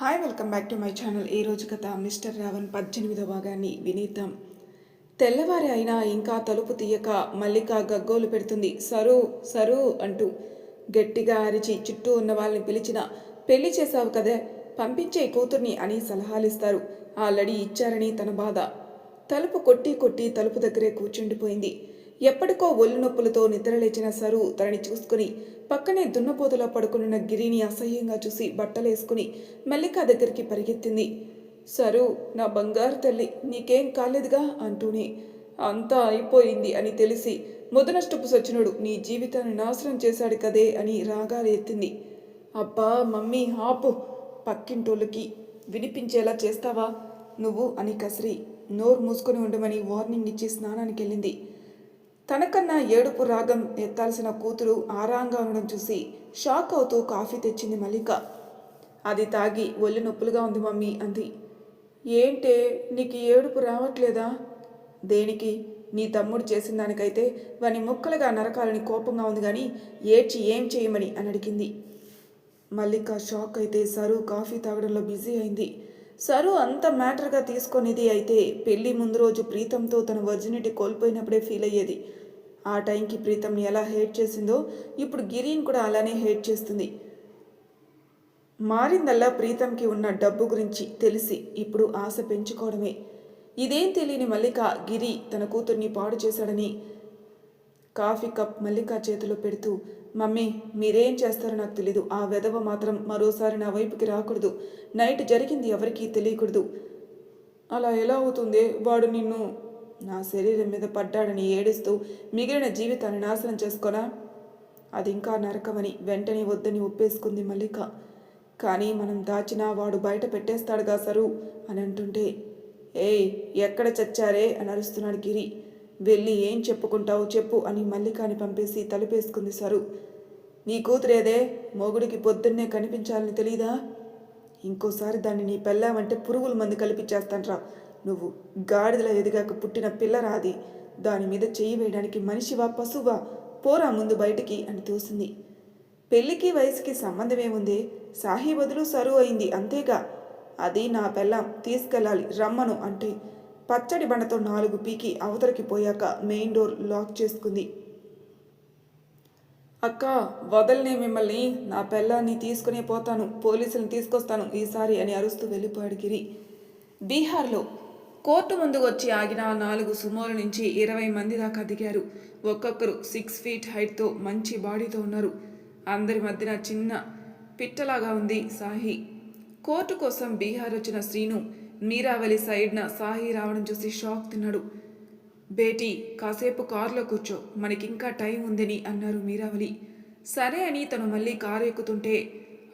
Hi welcome back to my channel ఈ రోజు కథ మిస్టర్ రావణ్ పద్దెనిమిదో భాగాన్ని వినీద్దాం. తెల్లవారి అయినా ఇంకా తలుపు తీయక మల్లిక గగ్గోలు పెడుతుంది. సరు సరు అంటూ గట్టిగా అరిచి చుట్టూ ఉన్న వాళ్ళని పిలిచిన పెళ్ళి చేశావు కదే పంపించే కూతుర్ని అని సలహాలిస్తారు. ఆల్రెడీ ఇచ్చారని తన బాధ. తలుపు కొట్టి కొట్టి తలుపు దగ్గరే కూర్చుండిపోయింది. ఎప్పటికో ఒళ్ళు నొప్పులతో నిద్రలేచిన సరు తనని చూసుకుని పక్కనే దున్నపోతులో పడుకున్న గిరిని అసహ్యంగా చూసి బట్టలేసుకుని మల్లిక దగ్గరికి పరిగెత్తింది. సరు నా బంగారు తల్లి నీకేం కాలేదుగా అంటూనే. అంతా అయిపోయింది అని తెలిసి ముదనష్టపు సచ్చినుడు నీ జీవితాన్ని నాశనం చేశాడు కదే అని రాగాలు ఎత్తింది. అబ్బా మమ్మీ ఆపు. పక్కింటోళ్ళకి వినిపించేలా చేస్తావా? నువ్వు అని కసిరి నోరు మూసుకొని ఉండమని వార్నింగ్ ఇచ్చి స్నానానికి వెళ్ళింది తనకన్నా ఏడుపు రాగం ఎత్తాల్సిన కూతురు ఆరాంగా ఉండడం చూసి షాక్ అవుతూ కాఫీ తెచ్చింది మల్లిక. అది తాగి ఒళ్ళు నొప్పులుగా ఉంది మమ్మీ అంది. ఏంటే నీకు ఏడుపు రావట్లేదా? దేనికి? నీ తమ్ముడు చేసిన దానికైతే వాని ముక్కలుగా నరకాలని కోపంగా ఉంది కానీ ఏడ్చి ఏం చేయమని అని అడిగింది. మల్లిక షాక్ అయితే సరు కాఫీ తాగడంలో బిజీ అయింది. సరు అంత మ్యాటర్గా తీసుకొనిది అయితే పెళ్ళి ముందు రోజు ప్రీతంతో తన వర్జినిటీ కోల్పోయినప్పుడే ఫీల్ అయ్యేది. ఆ టైంకి ప్రీతంని ఎలా హేట్ చేసిందో ఇప్పుడు గిరిని కూడా అలానే హేట్ చేస్తుంది. మారిందల్లా ప్రీతంకి ఉన్న డబ్బు గురించి తెలిసి ఇప్పుడు ఆశ పెంచుకోవడమే. ఇదేం తెలియని మల్లిక గిరి తన కూతుర్ని పాడు చేశాడని కాఫీ కప్ మల్లిక చేతిలో పెడుతూ మమ్మీ మీరేం చేస్తారో నాకు తెలీదు. ఆ వెధవ మాత్రం మరోసారి నా వైపుకి రాకూడదు. నైట్ జరిగింది ఎవరికీ తెలియకూడదు. అలా ఎలా అవుతుంది? వాడు నిన్ను నా శరీరం మీద పడ్డాడని ఏడుస్తూ మిగిలిన జీవితాన్ని నాశనం చేసుకోనా? అది ఇంకా నరకమని వెంటనే వద్దని ఒప్పేసుకుంది మల్లిక. కానీ మనం దాచినా వాడు బయట పెట్టేస్తాడుగా సరు అని అంటుంటే ఏయ్ ఎక్కడ చచ్చారే? అని అరుస్తున్నాడు గిరి. వెళ్ళి ఏం చెప్పుకుంటావు చెప్పు అని మల్లికాని పంపేసి తలుపేసుకుంది సరు. నీ కూతురేదే మొగుడికి పొద్దున్నే కనిపించాలని తెలీదా? ఇంకోసారి దాన్ని నీ పెళ్ళామంటే పురుగుల మందు కలిపించేస్తాను రా నువ్వు గాడిదల ఎదిగాక పుట్టిన పిల్లరాది దాని మీద చెయ్యి వేయడానికి మనిషివా పశువా? పోరా ముందు బయటికి అని తోసింది. పెళ్ళికి వయసుకి సంబంధమేముంది? సాహి బదులు సరువు అయింది అంతేగా? అది నా పెళ్ళం తీసుకెళ్ళాలి రమ్మను అంటే పచ్చడి బండతో నాలుగు పీకి అవతరికి పోయాక మెయిన్ డోర్ లాక్ చేసుకుంది. అక్క వదలనే మిమ్మల్ని నా పెళ్ళాన్ని తీసుకునే పోతాను పోలీసులను తీసుకొస్తాను ఈసారి అని అరుస్తూ వెళ్ళిపోయాడు గిరి. బీహార్లో కోర్టు ముందు వచ్చి ఆగిన నాలుగు సుమోల నుంచి ఇరవై మంది దాకా దిగారు. ఒక్కొక్కరు సిక్స్ ఫీట్ హైట్తో మంచి బాడీతో ఉన్నారు. అందరి మధ్యన చిన్న పిట్టలాగా ఉంది సాహి. కోర్టు కోసం బీహార్ వచ్చిన శ్రీను మీరావలి సైడ్న సాహి రావడం చూసి షాక్ తిన్నాడు. బేటీ కాసేపు కారులో కూర్చో మనకింకా టైం ఉందని అన్నారు మీరావలి సరే అని తను మళ్ళీ కారు ఎక్కుతుంటే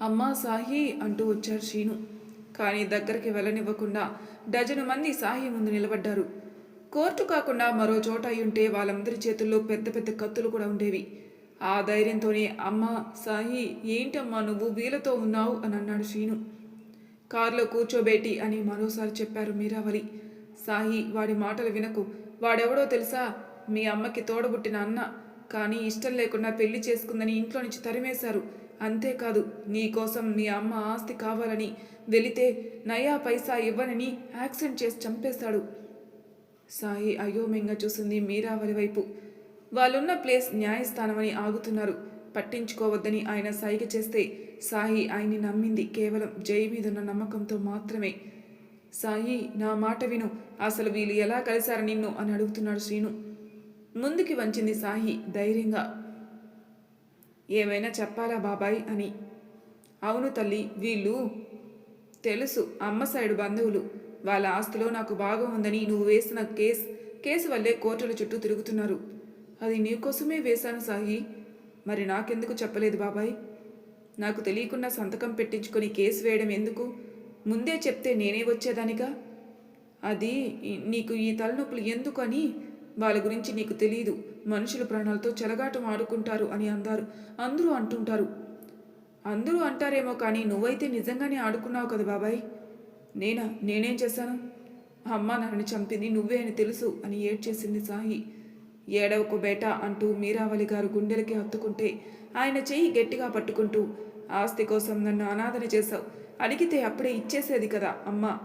అమ్మా సాహి అంటూ వచ్చారు శ్రీను. కానీ దగ్గరికి వెళ్ళనివ్వకుండా డజను మంది సాహి ముందు నిలబడ్డారు. కోర్టు కాకుండా మరో చోట అయ్యుంటే వాళ్ళందరి చేతుల్లో పెద్ద పెద్ద కత్తులు కూడా ఉండేవి. ఆ ధైర్యంతోనే అమ్మ సాహి ఏంటమ్మా నువ్వు? వీలతో ఉన్నావు? అని అన్నాడు శ్రీను. కారులో కూర్చోబేటి అని మరోసారి చెప్పారు మీరావలి సాహి వాడి మాటలు వినకు. వాడెవడో తెలుసా? మీ అమ్మకి తోడబుట్టిన అన్న. కానీ ఇష్టం లేకుండా పెళ్ళి చేసుకుందని ఇంట్లో నుంచి తరిమేశారు. అంతేకాదు నీకోసం మీ అమ్మ ఆస్తి కావాలని వెళితే నయా పైసా ఇవ్వనని యాక్సిడెంట్ చేసి చంపేశాడు సాయి అయోమయంగా చూసింది మీరావరి వైపు. వాళ్ళున్న ప్లేస్ న్యాయస్థానమని ఆగుతున్నారు. పట్టించుకోవద్దని ఆయన సైగ చేస్తే సాయి ఆయన్ని నమ్మింది కేవలం జై మీదున్న నమ్మకంతో మాత్రమే. సాయి నా మాట విను. అసలు వీళ్ళు ఎలా కలిశారు నిన్ను అని అడుగుతున్నాడు శ్రీను. ముందుకి వంచింది సాయి ధైర్యంగా. ఏమైనా చెప్పాలా బాబాయ్ అని. అవును తల్లి వీళ్ళు తెలుసు అమ్మ సైడు బంధువులు. వాళ్ళ ఆస్తిలో నాకు భాగం ఉందని నువ్వు వేసిన కేస్ కేసు వల్లే కోర్టుల చుట్టూ తిరుగుతున్నారు. అది నీకోసమే వేశాను సాహి మరి నాకెందుకు చెప్పలేదు బాబాయ్? నాకు తెలియకుండా సంతకం పెట్టించుకొని కేసు వేయడం ఎందుకు? ముందే చెప్తే నేనే వచ్చేదానిగా? అది నీకు ఈ తలనొప్పులు ఎందుకు అని వాళ్ళ గురించి నీకు తెలియదు మనుషుల ప్రాణాలతో చెలగాటం ఆడుకుంటారు అని అందారు. అందరూ అంటుంటారు. అందరూ అంటారేమో కానీ నువ్వైతే నిజంగానే ఆడుకున్నావు కదా బాబాయ్. నేనా? నేనేం చేశాను? అమ్మ నన్ను చంపింది నువ్వే అని తెలుసు అని ఏడ్చేసింది సాయి. ఏడవకు బేట అంటూ మీరావళి గారు గుండెలకి హత్తుకుంటే ఆయన చెయ్యి గట్టిగా పట్టుకుంటూ ఆస్తి కోసం నన్ను అనాథన చేశావు. అడిగితే అప్పుడే ఇచ్చేసేది కదా అమ్మ.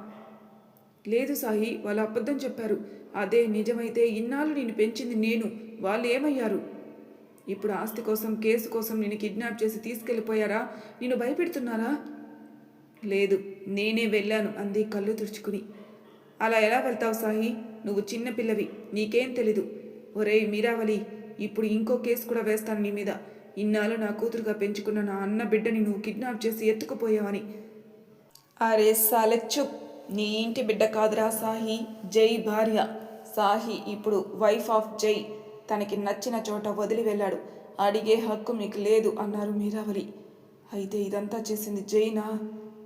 లేదు సాయి వాళ్ళు అబద్ధం చెప్పారు. అదే నిజమైతే ఇన్నాళ్ళు నేను పెంచింది నేను. వాళ్ళు ఏమయ్యారు? ఇప్పుడు ఆస్తి కోసం కేసు కోసం నేను కిడ్నాప్ చేసి తీసుకెళ్ళిపోయారా? నేను భయపెడుతున్నారా? లేదు నేనే వెళ్ళాను అంది కళ్ళు తుడుచుకుని. అలా ఎలా వెళ్తావు సాయి నువ్వు చిన్నపిల్లవి నీకేం తెలీదు. ఒరేయ్ మీరావలి ఇప్పుడు ఇంకో కేసు కూడా వేస్తాను నీ మీద. ఇన్నాళ్ళు నా కూతురుగా పెంచుకున్న నా అన్న బిడ్డని నువ్వు కిడ్నాప్ చేసి ఎత్తుకుపోయావని. అరే సాలెచ్చు నీ ఇంటి బిడ్డ కాదురా సాహి. జై భార్య. సాహి ఇప్పుడు వైఫ్ ఆఫ్ జై తనకి నచ్చిన చోట వదిలి వెళ్ళాడు. అడిగే హక్కు మీకు లేదు అన్నారు మీరావలి అయితే ఇదంతా చేసింది జైనా?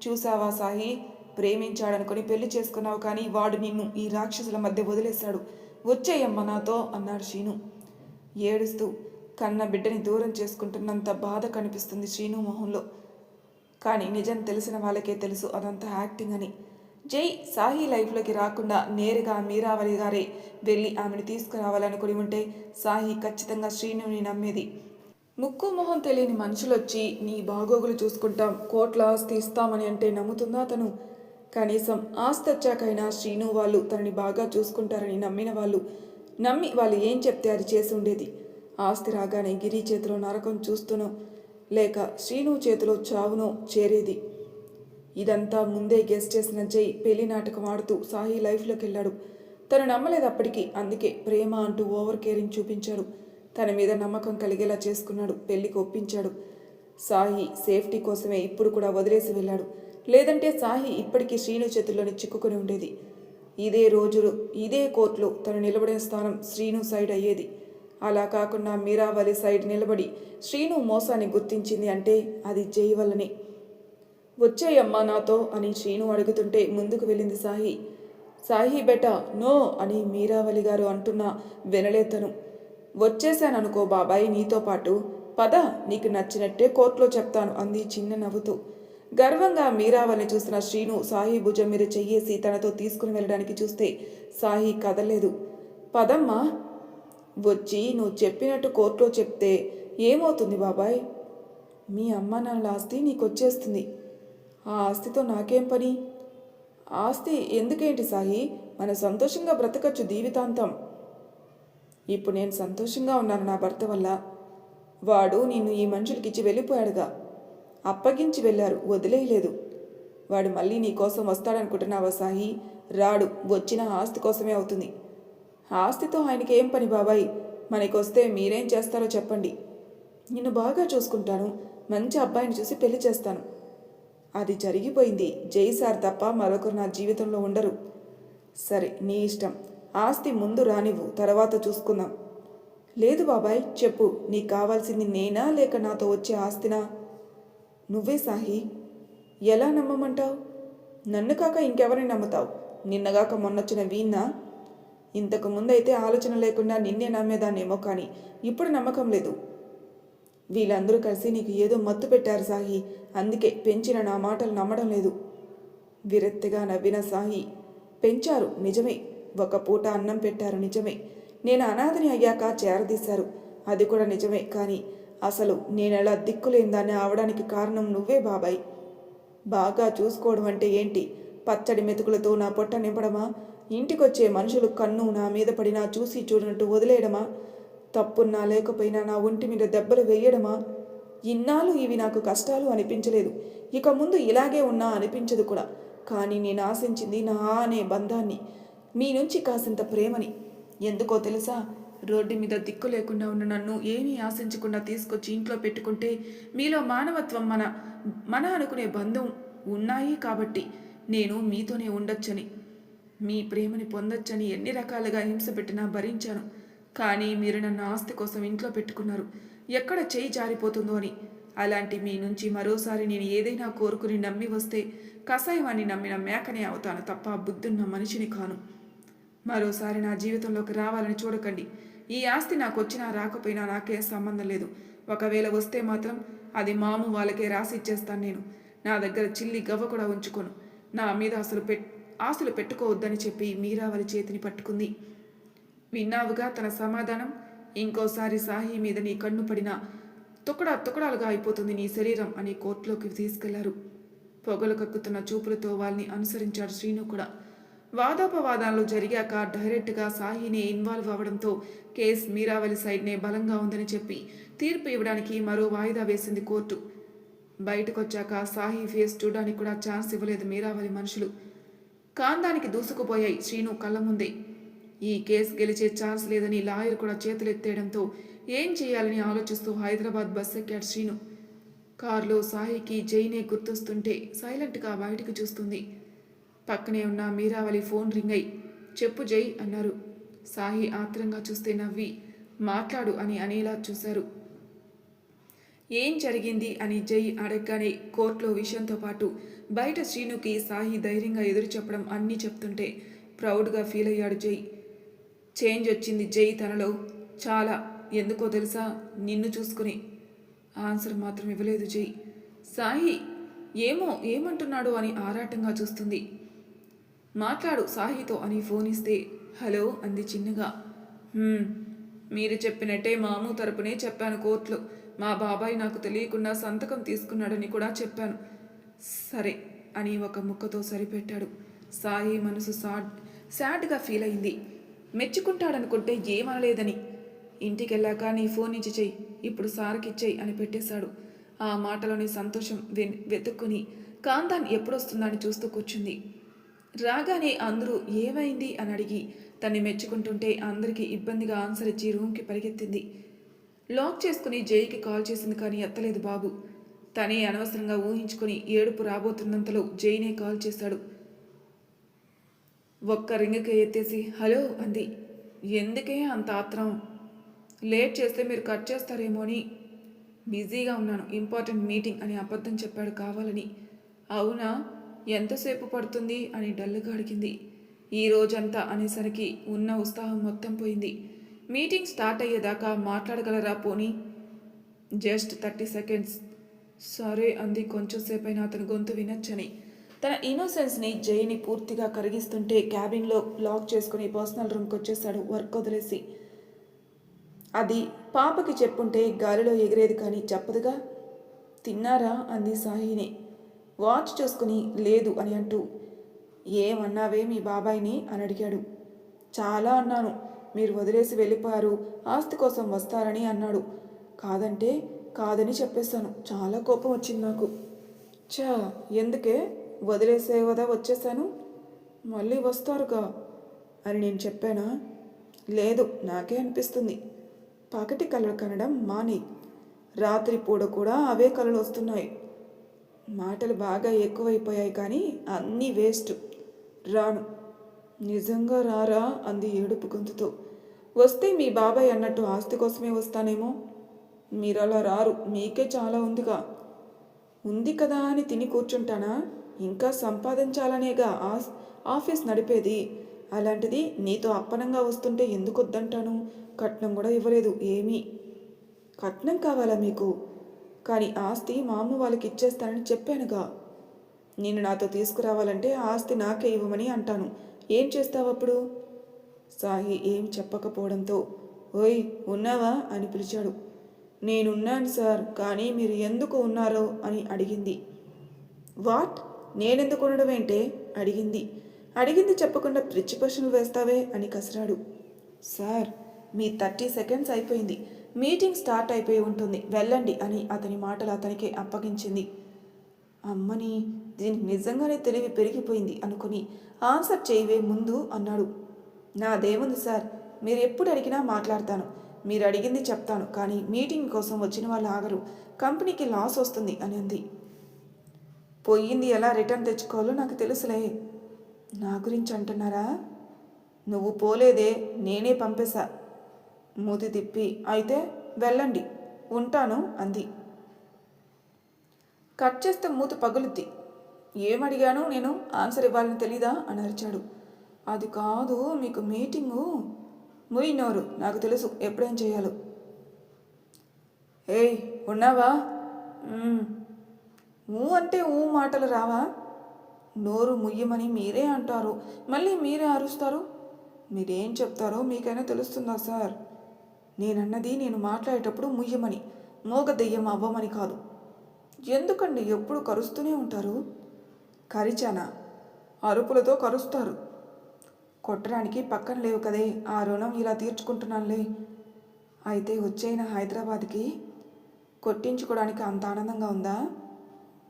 చూసావా సాహి? ప్రేమించాడనుకొని పెళ్ళి చేసుకున్నావు కానీ వాడు నిన్ను ఈ రాక్షసుల మధ్య వదిలేశాడు. వచ్చేయమ్మ నాతో అన్నాడు శ్రీను. ఏడుస్తూ కన్న బిడ్డని దూరం చేసుకుంటున్నంత బాధ కనిపిస్తుంది శ్రీను మొహంలో. కానీ నిజం తెలిసిన వాళ్ళకే తెలుసు అదంతా యాక్టింగ్ అని. జై సాహి లైఫ్లోకి రాకుండా నేరుగా మీరావళి గారే వెళ్ళి ఆమెను తీసుకురావాలనుకుని ఉంటే సాహి ఖచ్చితంగా శ్రీనుని నమ్మేది. ముక్కు మొహం తెలియని మనుషులొచ్చి నీ బాగోగులు చూసుకుంటాం కోట్ల ఆస్తి ఇస్తామని అంటే నమ్ముతుందా తను కనీసం ఆస్తి వచ్చాకైనా శ్రీను వాళ్ళు తనని బాగా చూసుకుంటారని నమ్మిన వాళ్ళు నమ్మి వాళ్ళు ఏం చెప్తే అది చేసి ఉండేది. ఆస్తి రాగానే గిరి చేతిలో నరకం చూస్తునో లేక శ్రీను చేతిలో చావునో చేరేది. ఇదంతా ముందే గెస్ట్ చేసిన జై పెళ్ళి నాటకం ఆడుతూ సాహి లైఫ్లోకి వెళ్ళాడు. తను నమ్మలేదు అప్పటికి అందుకే ప్రేమ అంటూ ఓవర్ కేరింగ్ చూపించాడు. తన మీద నమ్మకం కలిగేలా చేసుకున్నాడు పెళ్ళికి ఒప్పించాడు. సాహి సేఫ్టీ కోసమే ఇప్పుడు కూడా వదిలేసి వెళ్ళాడు. లేదంటే సాహి ఇప్పటికీ శ్రీను చేతుల్లోని చిక్కుకొని ఉండేది. ఇదే రోజులు ఇదే కోర్టులో తను నిలబడిన స్థానం శ్రీను సైడ్ అయ్యేది. అలా కాకుండా మీరావలి సైడ్ నిలబడి శ్రీను మోసాన్ని గుర్తించింది అంటే అది జై వల్లనే. వచ్చేయమ్మా నాతో అని శ్రీను అడుగుతుంటే ముందుకు వెళ్ళింది సాహి సాహి బెట నో అని మీరావలి గారు అంటున్నా వినలేతను వచ్చేశాననుకో బాబాయ్ నీతో పాటు. పద నీకు నచ్చినట్టే కోర్టులో చెప్తాను అంది చిన్న నవ్వుతూ. గర్వంగా మీరావల్ని చూసిన శ్రీను సాహి భుజం మీద చెయ్యేసి తనతో తీసుకుని వెళ్ళడానికి చూస్తే సాహి కదలేదు పదమ్మా వచ్చి నువ్వు చెప్పినట్టు కోర్టులో చెప్తే ఏమవుతుంది బాబాయ్? మీ అమ్మ నాన్న ఆస్తి నీకు వచ్చేస్తుంది ఆ ఆస్తితో నాకేం పని? ఆస్తి ఎందుకేంటి సాయి మన సంతోషంగా బ్రతకచ్చు జీవితాంతం. ఇప్పుడు నేను సంతోషంగా ఉన్నాను నా భర్త వల్ల. వాడు నిన్ను ఈ మనుషులకిచ్చి వెళ్ళిపోయాడుగా. అప్పగించి వెళ్ళారు వదిలేయలేదు. వాడు మళ్ళీ నీ కోసం వస్తాడనుకుంటున్నావా సాయి రాడు వచ్చిన ఆస్తి కోసమే అవుతుంది. ఆస్తితో ఆయనకి ఏం పని బాబాయ్? మనకొస్తే మీరేం చేస్తారో చెప్పండి. నిన్ను బాగా చూసుకుంటాను మంచి అబ్బాయిని చూసి పెళ్ళి చేస్తాను. అది జరిగిపోయింది. జై సార్ తప్ప మరొకరు నా జీవితంలో ఉండరు. సరే నీ ఇష్టం. ఆస్తి ముందు రానివ్వు తర్వాత చూసుకుందాం. లేదు బాబాయ్ చెప్పు. నీకు కావాల్సింది నేనా లేక నాతో వచ్చే ఆస్తినా? నువ్వే సాహి. ఎలా నమ్మమంటావు? నన్ను కాక ఇంకెవరిని నమ్ముతావు? నిన్నగాక మొన్నొచ్చిన వీణ్ణా? ఇంతకు ముందైతే ఆలోచన లేకుండా నిన్నే నమ్మేదాన్నేమో కానీ ఇప్పుడు నమ్మకం లేదు. వీళ్ళందరూ కలిసి నీకు ఏదో మత్తు పెట్టారు సాహి. అందుకే పెంచిన నా మాటలు నమ్మడం లేదు. విరక్తిగా నవ్విన సాహి పెంచారు నిజమే. ఒక పూట అన్నం పెట్టారు నిజమే. నేను అనాథని అయ్యాక చేరదీశారు. అది కూడా నిజమే. కానీ అసలు నేనెలా దిక్కులేందాన్ని అవడానికి కారణం నువ్వే బాబాయ్. బాగా చూసుకోవడం అంటే ఏంటి? పచ్చడి మెతుకులతో నా పొట్ట నింపడమా? ఇంటికొచ్చే మనుషులు కన్ను నా మీద పడినా చూసి చూడనట్టు వదిలేయడమా? తప్పున్నా లేకపోయినా నా ఒంటి మీద దెబ్బలు వేయడమా? ఇన్నాళ్ళు ఇవి నాకు కష్టాలు అనిపించలేదు. ఇక ముందు ఇలాగే ఉన్నా అనిపించదు కూడా. కానీ నేను ఆశించింది నా అనే బంధాన్ని. మీ నుంచి కాసింత ప్రేమని. ఎందుకో తెలుసా? రోడ్డు మీద దిక్కు లేకుండా ఉన్న నన్ను ఏమీ ఆశించకుండా తీసుకొచ్చి ఇంట్లో పెట్టుకుంటే మీలో మానవత్వం మన మన అనుకునే బంధం ఉన్నాయి కాబట్టి నేను మీతోనే ఉండొచ్చని మీ ప్రేమని పొందొచ్చని ఎన్ని రకాలుగా హింస పెట్టినా భరించాను. కానీ మీరు నన్ను ఆస్తి కోసం ఇంట్లో పెట్టుకున్నారు. ఎక్కడ చేయి జారిపోతుందో అని. అలాంటి మీ నుంచి మరోసారి నేను ఏదైనా కోరుకుని నమ్మి వస్తే కషాయవాన్ని నమ్మిన మేకనే అవుతాను తప్ప బుద్ధున్న మనిషిని కాను. మరోసారి నా జీవితంలోకి రావాలని చూడకండి. ఈ ఆస్తి నాకు వచ్చినా రాకపోయినా నాకేం సంబంధం లేదు. ఒకవేళ వస్తే మాత్రం అది మాము వాళ్ళకే రాసి ఇచ్చేస్తాను నేను. నా దగ్గర చిల్లి గవ్వ కూడా ఉంచుకోను. నా మీద అసలు పెట్ ఆస్తులు పెట్టుకోవద్దని చెప్పి మీరా వారి చేతిని పట్టుకుంది. విన్నావుగా తన సమాధానం ఇంకోసారి సాహి మీద నీ కన్ను పడిన తుకడా తుకడాలుగా అయిపోతుంది నీ శరీరం అని కోర్టులోకి తీసుకెళ్ళారు. పొగలు కక్కుతున్న చూపులతో వాళ్ళని అనుసరించాడు శ్రీను కూడా. వాదోపవాదాలు జరిగాక డైరెక్ట్గా సాహిని ఇన్వాల్వ్ అవ్వడంతో కేస్ మీరావలి సైడ్నే బలంగా ఉందని చెప్పి తీర్పు ఇవ్వడానికి మరో వాయిదా వేసింది కోర్టు. బయటకొచ్చాక సాహి ఫేస్ చూడడానికి కూడా ఛాన్స్ ఇవ్వలేదు మీరావలి మనుషులు. కాందానికి దూసుకుపోయాయి శ్రీను కళ్ళ ముందే. ఈ కేసు గెలిచే ఛాన్స్ లేదని లాయర్ కూడా చేతులెత్తేయడంతో ఏం చేయాలని ఆలోచిస్తూ హైదరాబాద్ బస్ ఎక్కాడు శ్రీను. కారులో సాహికి జైనే గుర్తొస్తుంటే సైలెంట్గా బయటకు చూస్తుంది. పక్కనే ఉన్న మీరావలి ఫోన్ రింగ్ అయి చెప్పు జై అన్నారు. సాహి ఆత్రంగా చూస్తే నవ్వి మాట్లాడు అని అనేలా చూశారు. ఏం జరిగింది? అని జై అడగగానే కోర్టులో విషయంతో పాటు బయట శ్రీనుకి సాహి ధైర్యంగా ఎదురు చెప్పడం అన్నీ చెప్తుంటే ప్రౌడ్గా ఫీల్ అయ్యాడు జై. చేంజ్ వచ్చింది జై తనలో. చాలా. ఎందుకో తెలుసా? నిన్ను చూసుకుని. ఆన్సర్ మాత్రం ఇవ్వలేదు జై. సాయి ఏమో ఏమంటున్నాడు అని ఆరాటంగా చూస్తుంది. మాట్లాడు సాహితో అని ఫోన్ ఇస్తే. హలో అంది చిన్నగా. మీరు చెప్పినట్టే మాము తరపునే చెప్పాను కోర్టులో. మా బాబాయ్ నాకు తెలియకుండా సంతకం తీసుకున్నాడని కూడా చెప్పాను. సరే అని ఒక ముక్కతో సరిపెట్టాడు. సాయి మనసు సాడ్ సాడ్గా ఫీల్ అయింది. మెచ్చుకుంటాడనుకుంటే ఏమనలేదని. ఇంటికెళ్ళాక నీ ఫోన్ ఇచ్చి చెయ్యి ఇప్పుడు సార్కిచ్చేయి అని పెట్టేశాడు. ఆ మాటలోని సంతోషం వెన్ వెతుక్కుని కాంతాన్ ఎప్పుడొస్తుందని చూస్తూ కూర్చుంది. రాగానే అందరూ ఏమైంది అని అడిగి తన్ని మెచ్చుకుంటుంటే అందరికీ ఇబ్బందిగా ఆన్సర్ ఇచ్చి రూమ్కి పరిగెత్తింది. లాక్ చేసుకుని జైకి కాల్ చేసింది కానీ ఎత్తలేదు బాబు. తనే అనవసరంగా ఊహించుకుని ఏడుపు రాబోతున్నంతలో జైనే కాల్ చేశాడు. ఒక్క రింగకి ఎత్తేసి హలో అంది. ఎందుకే అంత ఆత్రం? లేట్ చేస్తే మీరు కట్ చేస్తారేమో అని బిజీగా ఉన్నాను ఇంపార్టెంట్ మీటింగ్ అని అబద్ధం చెప్పాడు కావాలని. అవునా? ఎంతసేపు పడుతుంది? అని డల్లుగా అడిగింది. ఈ రోజంతా అనేసరికి ఉన్న ఉత్సాహం మొత్తం పోయింది. మీటింగ్ స్టార్ట్ అయ్యేదాకా మాట్లాడగలరా పోనీ? Just thirty seconds. సరే అంది కొంచెంసేపైనా అతని గొంతు వినొచ్చని. తన ఇన్నోసెన్స్ని జైని పూర్తిగా కరిగిస్తుంటే క్యాబిన్లో లాక్ చేసుకుని పర్సనల్ రూమ్కి వచ్చేసాడు వర్క్ వదిలేసి. అది పాపకి చెప్పుంటే గాలిలో ఎగిరేది కానీ చెప్పదుగా? తిన్నారా? అంది సాహిని. వాచ్ చూసుకుని లేదు అని అంటూ. ఏమన్నావే మీ బాబాయ్ని? అని అడిగాడు. చాలా అన్నాను. మీరు వదిలేసి వెళ్ళిపోయారు. ఆస్తి కోసం వస్తారని అన్నాడు. కాదంటే కాదని చెప్పేశాను. చాలా కోపం వచ్చింది నాకు. చా ఎందుకే? వదిలేసే కదా వచ్చేసాను? మళ్ళీ వస్తారుగా అని నేను చెప్పానా? లేదు నాకే అనిపిస్తుంది. పగటి కలలు కనడం మాని. రాత్రిపూట కూడా అవే కలలు వస్తున్నాయి. మాటలు బాగా ఎక్కువైపోయాయి కానీ అన్నీ వేస్ట్. రాను. నిజంగా రారా? అంది ఏడుపు గొంతుతో. వస్తే మీ బాబాయ్ అన్నట్టు ఆస్తి కోసమే వస్తానేమో. మీరు అలా రారు. మీకే చాలా ఉందిగా. ఉంది కదా అని తిని కూర్చుంటానా? ఇంకా సంపాదించాలనేగా ఆస్ ఆఫీస్ నడిపేది. అలాంటిది నీతో అప్పనంగా వస్తుంటే ఎందుకు వద్దంటాను కట్నం కూడా ఇవ్వలేదు ఏమీ? కట్నం కావాలా మీకు? కానీ ఆస్తి మా అమ్మ వాళ్ళకి ఇచ్చేస్తానని చెప్పానుగా. నేను నాతో తీసుకురావాలంటే ఆస్తి నాకే ఇవ్వమని అంటాను. ఏం చేస్తావు అప్పుడు? సాయి ఏం చెప్పకపోవడంతో ఓయ్ ఉన్నావా? అని పిలిచాడు. నేనున్నాను సార్ కానీ మీరు ఎందుకు ఉన్నారో అని అడిగింది. వాట్? నేనెందుకు ఉండడం ఏంటే? అడిగింది. అడిగింది చెప్పకుండా పిచ్చి ప్రశ్నలు వేస్తావే అని కసిరాడు. సార్ మీ థర్టీ సెకండ్స్ అయిపోయింది. మీటింగ్ స్టార్ట్ అయిపోయి ఉంటుంది. వెళ్ళండి అని అతని మాటలు అతనికే అప్పగించింది. అమ్మని దీనికి నిజంగానే తెలివి పెరిగిపోయింది అనుకుని ఆన్సర్ చేయవే ముందు అన్నాడు. నాదేముంది సార్? మీరు ఎప్పుడు అడిగినా మాట్లాడతాను. మీరు అడిగింది చెప్తాను కానీ మీటింగ్ కోసం వచ్చిన వాళ్ళు ఆగరు. కంపెనీకి లాస్ వస్తుంది అని అంది. పోయింది ఎలా రిటర్న్ తెచ్చుకోవాలో నాకు తెలుసులే. నా గురించి అంటున్నారా? నువ్వు పోలేదే నేనే పంపేశా. మూతి తిప్పి అయితే వెళ్ళండి ఉంటాను అంది. కట్ చేస్తే మూత పగులుద్ది. ఏమడిగాను నేను ఆన్సర్ ఇవ్వాలని తెలీదా? అని అరిచాడు. అది కాదు మీకు మీటింగు. ముయినోరు నాకు తెలుసు ఎప్పుడేం చేయాలో. ఏయ్ ఉన్నావా? ఊ అంటే ఊ మాటలు రావా? నోరు ముయ్యమని మీరే అంటారు. మళ్ళీ మీరే అరుస్తారు? మీరేం చెప్తారో మీకైనా తెలుస్తుందా సార్? నేనన్నది నేను మాట్లాడేటప్పుడు ముయ్యమని మోగ దెయ్యం అవ్వమని కాదు. ఎందుకండి ఎప్పుడు కరుస్తూనే ఉంటారు? కరిచానా? అరుపులతో కరుస్తారు. కొట్టడానికి పక్కన లేవు కదే ఆ రుణం ఇలా తీర్చుకుంటున్నానులే. అయితే వచ్చేన హైదరాబాద్కి? కొట్టించుకోవడానికి అంత ఆనందంగా ఉందా?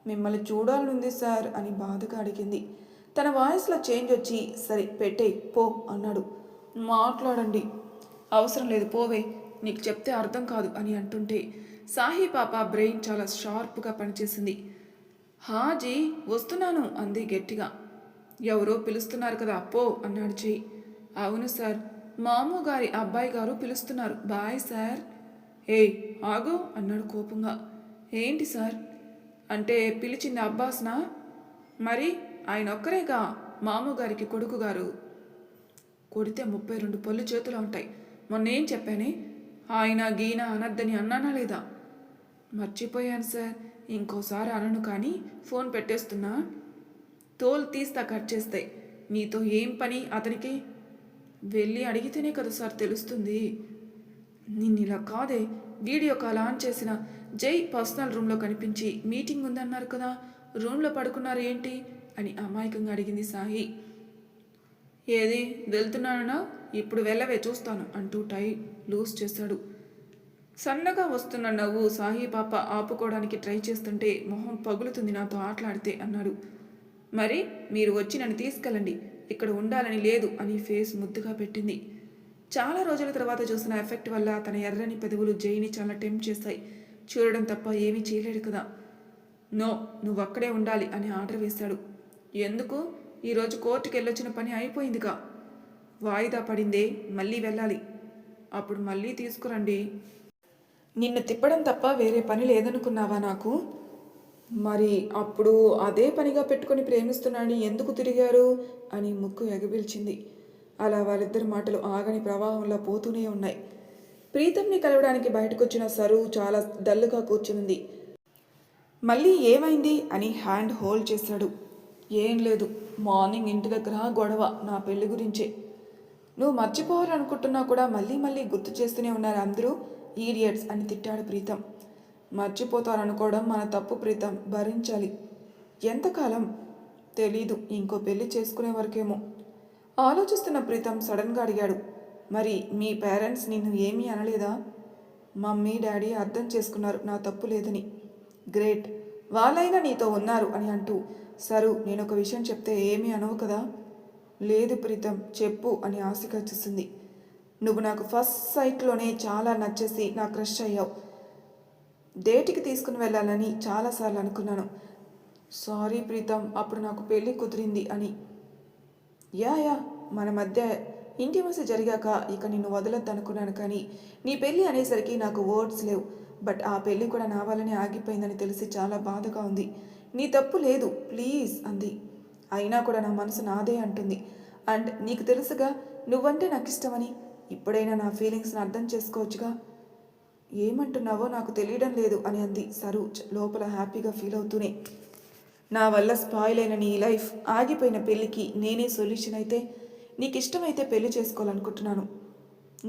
మిమ్మల్ని చూడాలనుంది సార్ అని బాధగా అడిగింది. తన వాయిస్లో చేంజ్ వచ్చి సరే పెట్టే పో అన్నాడు. మాట్లాడండి. అవసరం లేదు పోవే. నీకు చెప్తే అర్థం కాదు అని అంటుంటే సాహి పాప బ్రెయిన్ చాలా షార్ప్గా పనిచేసింది. హాజీ వస్తున్నాను అంది గట్టిగా. ఎవరో పిలుస్తున్నారు కదా పో అన్నాడు చెయ్యి అవును సార్ మాము గారి అబ్బాయి గారు పిలుస్తున్నారు. Bye sir. ఏయ్ ఆగు అన్నాడు కోపంగా. ఏంటి సార్? అంటే పిలిచింది అబ్బాస్నా? మరి ఆయన ఒక్కరేగా మాము కొడుకుగారు. కొడుకు గారు కొడితే ముప్పై రెండు పళ్ళు చేతులు ఉంటాయి. మొన్న ఏం చెప్పానే? ఆయన గీన అనద్దని అన్నానా లేదా? మర్చిపోయాను సార్. ఇంకోసారి అనను కానీ ఫోన్ పెట్టేస్తున్నా. తోలు తీస్తా కట్ చేస్తాయి. నీతో ఏం పని అతనికి? వెళ్ళి అడిగితేనే కదా సార్ తెలుస్తుంది. నిన్ను ఇలా కాదే. వీడియో కాల్ ఆన్ చేసిన జై పర్సనల్ రూమ్లో కనిపించి మీటింగ్ ఉందన్నారు కదా. రూమ్లో పడుకున్నారు ఏంటి? అని అమాయకంగా అడిగింది సాయి. ఏది? వెళ్తున్నానన్నా ఇప్పుడు వెళ్ళవే చూస్తాను అంటూ టై లూజ్ చేశాడు. సన్నగా వస్తున్న నవ్వు సాహి పాప ఆపుకోవడానికి ట్రై చేస్తుంటే మొహం పగులుతుంది నాతో ఆటలాడితే అన్నాడు. మరి మీరు వచ్చి నన్ను తీసుకెళ్ళండి. ఇక్కడ ఉండాలని లేదు అని ఫేస్ ముద్దుగా పెట్టింది. చాలా రోజుల తర్వాత చూసిన ఎఫెక్ట్ వల్ల తన ఎర్రని పెదవులు జైని చాలా టెంప్ చేస్తాయి. చూడడం తప్ప ఏమీ చేయలేడు కదా. నో నువ్వు అక్కడే ఉండాలి అని ఆర్డర్ వేశాడు ఎందుకు? ఈరోజు కోర్టుకి వెళ్ళొచ్చిన పని అయిపోయిందిగా. వాయిదా పడిందే మళ్ళీ వెళ్ళాలి. అప్పుడు మళ్ళీ తీసుకురండి. నిన్ను తిప్పడం తప్ప వేరే పని లేదనుకున్నావా నాకు? మరి అప్పుడు అదే పనిగా పెట్టుకొని ప్రేమిస్తున్నాడని ఎందుకు తిరిగారు? అని ముక్కు ఎగబిల్చింది. అలా వాళ్ళిద్దరి మాటలు ఆగని ప్రవాహంలో పోతూనే ఉన్నాయి. ప్రీతంని కలవడానికి బయటకొచ్చిన సరు చాలా డల్లుగా కూర్చునింది. మళ్ళీ ఏమైంది అని హ్యాండ్ హోల్డ్ చేశాడు. ఏం లేదు మార్నింగ్ ఇంటి దగ్గర గొడవ నా పెళ్ళి గురించే. నువ్వు మర్చిపోవాలనుకుంటున్నా కూడా మళ్ళీ మళ్ళీ గుర్తు చేస్తూనే ఉన్నారు అందరూ ఈడియట్స్ అని తిట్టాడు ప్రీతం. మర్చిపోతారనుకోవడం మన తప్పు ప్రీతం భరించాలి. ఎంతకాలం? తెలీదు ఇంకో పెళ్ళి చేసుకునే వరకేమో. ఆలోచిస్తున్న ప్రీతం సడన్గా అడిగాడు. మరి మీ పేరెంట్స్ నిన్ను ఏమీ అనలేదా? మమ్మీ డాడీ అర్థం చేసుకున్నారు నా తప్పు లేదని. గ్రేట్. వాళ్ళైనా నీతో ఉన్నారు అని అంటూ సరు నేను ఒక విషయం చెప్తే ఏమీ అనవు కదా? లేదు ప్రీతం చెప్పు అని ఆశగా చూసింది. నువ్వు నాకు ఫస్ట్ సైట్లోనే చాలా నచ్చేసి నా క్రష్ అయ్యావు. డేట్కి తీసుకుని వెళ్ళాలని చాలాసార్లు అనుకున్నాను. సారీ ప్రీతం అప్పుడు నాకు పెళ్ళి కుదిరింది అని యా యా మన మధ్య ఇంటిమసి జరిగాక ఇక నిన్ను వదలొద్దనుకున్నాను కానీ నీ పెళ్ళి అనేసరికి నాకు వర్డ్స్ లేవు. బట్ ఆ పెళ్ళి కూడా నా వల్లనే ఆగిపోయిందని తెలిసి చాలా బాధగా ఉంది. నీ తప్పు లేదు ప్లీజ్ అంది. అయినా కూడా నా మనసు నాదే అంటుంది. అండ్ నీకు తెలుసుగా నువ్వంటే నాకు ఇష్టమని ఇప్పుడైనా నా ఫీలింగ్స్ని అర్థం చేసుకోవచ్చుగా? ఏమంటున్నావో నాకు తెలియడం లేదు అని అంది సరు లోపల హ్యాపీగా ఫీల్ అవుతూనే. నా వల్ల స్పాయిల్ అయిన నీ లైఫ్ ఆగిపోయిన పెళ్ళికి నేనే సొల్యూషన్ అయితే నీకు ఇష్టమైతే పెళ్ళి చేసుకోవాలనుకుంటున్నాను.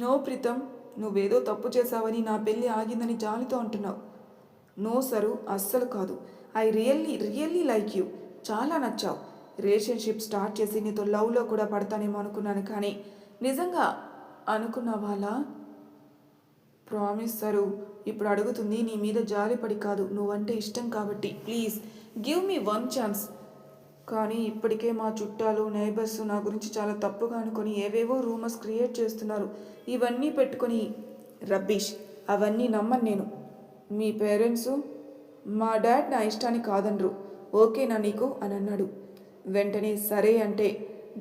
నో ప్రీతం నువ్వేదో తప్పు చేశావని నా పెళ్ళి ఆగిందని జాలితో అంటున్నావు. నో సరు అస్సలు కాదు. I really really like you చాలా నచ్చావు. రిలేషన్షిప్ స్టార్ట్ చేసి నీతో లవ్లో కూడా పడతానేమో అనుకున్నాను కానీ నిజంగా అనుకున్నావాలా ప్రామిస్ సరు ఇప్పుడు అడుగుతుంది నీ మీద జాలిపడి కాదు. నువ్వంటే ఇష్టం కాబట్టి please give me one chance కానీ ఇప్పటికే మా చుట్టాలు నైబర్స్ నా గురించి చాలా తప్పుగా అనుకొని ఏవేవో రూమర్స్ క్రియేట్ చేస్తున్నారు. ఇవన్నీ పెట్టుకొని రబ్బీష్ అవన్నీ నమ్మను నేను. మీ పేరెంట్స్ మా డాడ్ నా ఇష్టాన్ని కాదనరు. ఓకేనా నీకు అని అన్నాడు. వెంటనే సరే అంటే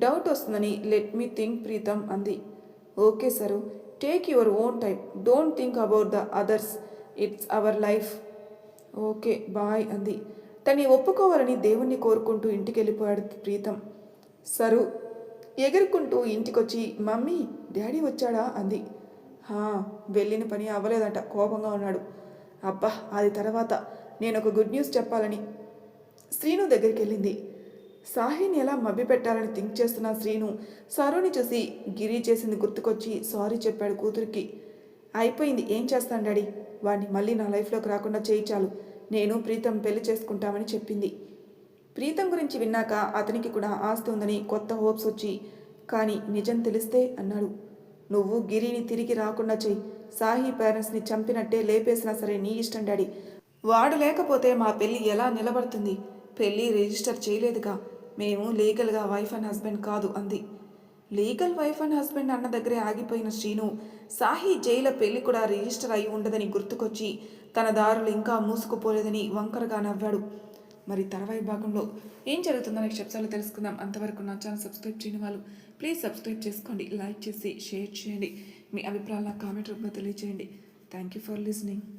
డౌట్ వస్తుందని లెట్ మీ థింక్ ప్రీతం అంది. Okay Saru take your own time don't think about the others it's our life okay bye అంది. తన్ని ఒప్పుకోవాలని దేవుణ్ణి కోరుకుంటూ ఇంటికి వెళ్ళిపోయాడు ప్రీతం. సరు ఎగురుకుంటూ ఇంటికొచ్చి మమ్మీ డాడీ వచ్చాడా? అంది. హా వెళ్ళిన పని అవ్వలేదట కోపంగా ఉన్నాడు. అబ్బా అది తర్వాత నేను ఒక గుడ్ న్యూస్ చెప్పాలని. శ్రీను దగ్గరికి వెళ్ళింది సాహిని ఎలా మభ్య పెట్టాలని థింక్ చేస్తున్న శ్రీను సరుని చూసి గిరి చేసింది గుర్తుకొచ్చి సారీ చెప్పాడు కూతురికి. అయిపోయింది ఏం చేస్తాను డాడీ? వాడిని మళ్ళీ నా లైఫ్లోకి రాకుండా చేయించాలు నేను ప్రీతం పెళ్ళి చేసుకుంటామని చెప్పింది. ప్రీతం గురించి విన్నాక అతనికి కూడా ఆస్తి ఉందని కొత్త హోప్స్ వచ్చి కానీ నిజం తెలిస్తే అన్నాడు. నువ్వు గిరిని తిరిగి రాకుండా చెయ్యి. సాహి పేరెంట్స్ని చంపినట్టే లేపేసినా సరే నీ ఇష్టం డాడీ. వాడు లేకపోతే మా పెళ్ళి ఎలా నిలబడుతుంది? పెళ్ళి రిజిస్టర్ చేయలేదుగా. మేము లీగల్గా వైఫ్ అండ్ హస్బెండ్ కాదు అంది. లీగల్ వైఫ్ అండ్ హస్బెండ్ అన్న దగ్గరే ఆగిపోయిన శ్రీను సాహి జైల పెళ్ళి కూడా రిజిస్టర్ అయి ఉండదని గుర్తుకొచ్చి తన దారులు ఇంకా మూసుకుపోలేదని వంకరగా నవ్వాడు. మరి తర్వాయి భాగంలో ఏం జరుగుతుందో నెక్స్ట్ ఎపిసోడ్లో తెలుసుకుందాం. అంతవరకు నా ఛానల్ సబ్స్క్రైబ్ చేయని వాళ్ళు ప్లీజ్ సబ్స్క్రైబ్ చేసుకోండి లైక్ చేసి షేర్ చేయండి. మీ అభిప్రాయాల కామెంట్ రూపంలో తెలియజేయండి థ్యాంక్ యూ ఫర్ లిసనింగ్